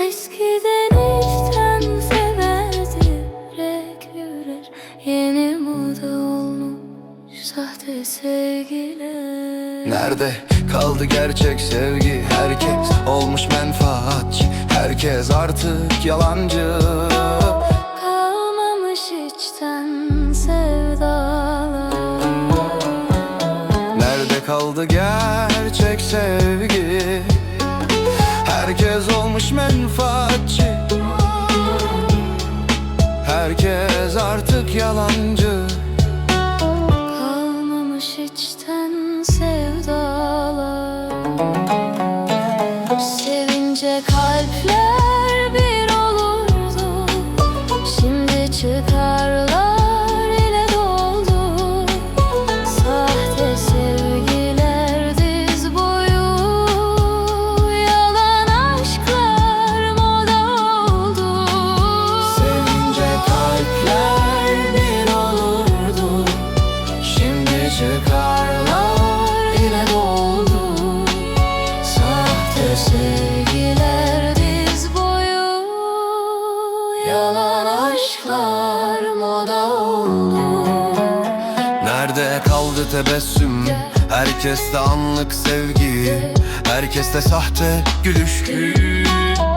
Eskiden içten severdi yürek yürer. Yeni moda olmuş sahte sevgiler Nerede kaldı gerçek sevgi. Herkes olmuş menfaatçi Herkes artık yalancı. Kalmamış içten sevdalar. Nerede kaldı gerçek sevgi? Herkes olmuş menfaatçi. Herkes artık yalancı Yalan aşklar moda oldu Nerede kaldı tebessüm? Herkeste anlık sevgi. Herkeste sahte gülüş. Kalmamış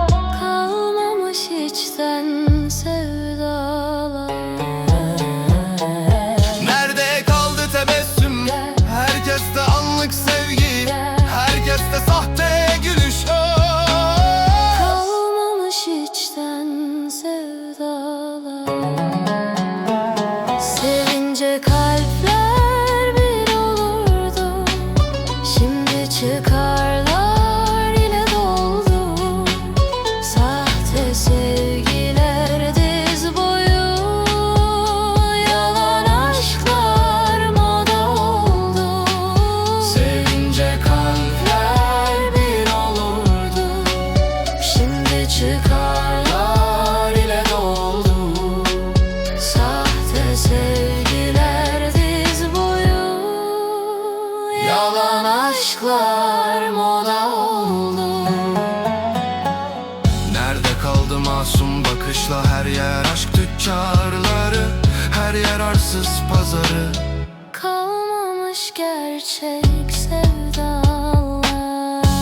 çıkarlar ile doldu. Sahte sevgiler diz boyu. Yalan aşklar moda oldu. Nerede kaldı masum bakışla her yer aşk tüccarları Her yer arsız pazarı. Kalmamış gerçek sevdalar.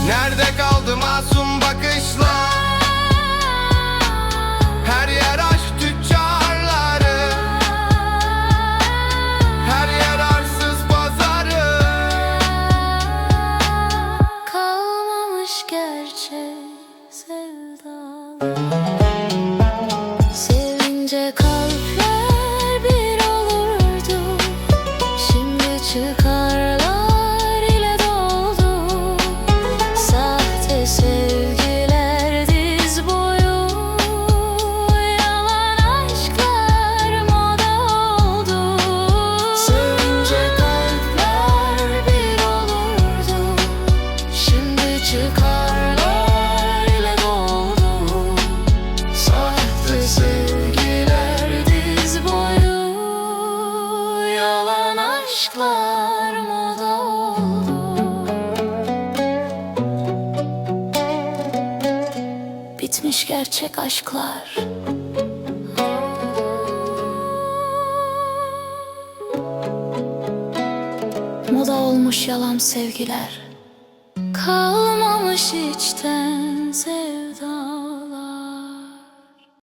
Nerede kaldı masum bakışlar aşklar moda oldu Bitmiş gerçek aşklar. Moda olmuş yalan sevgiler. Kalmamış içten sevda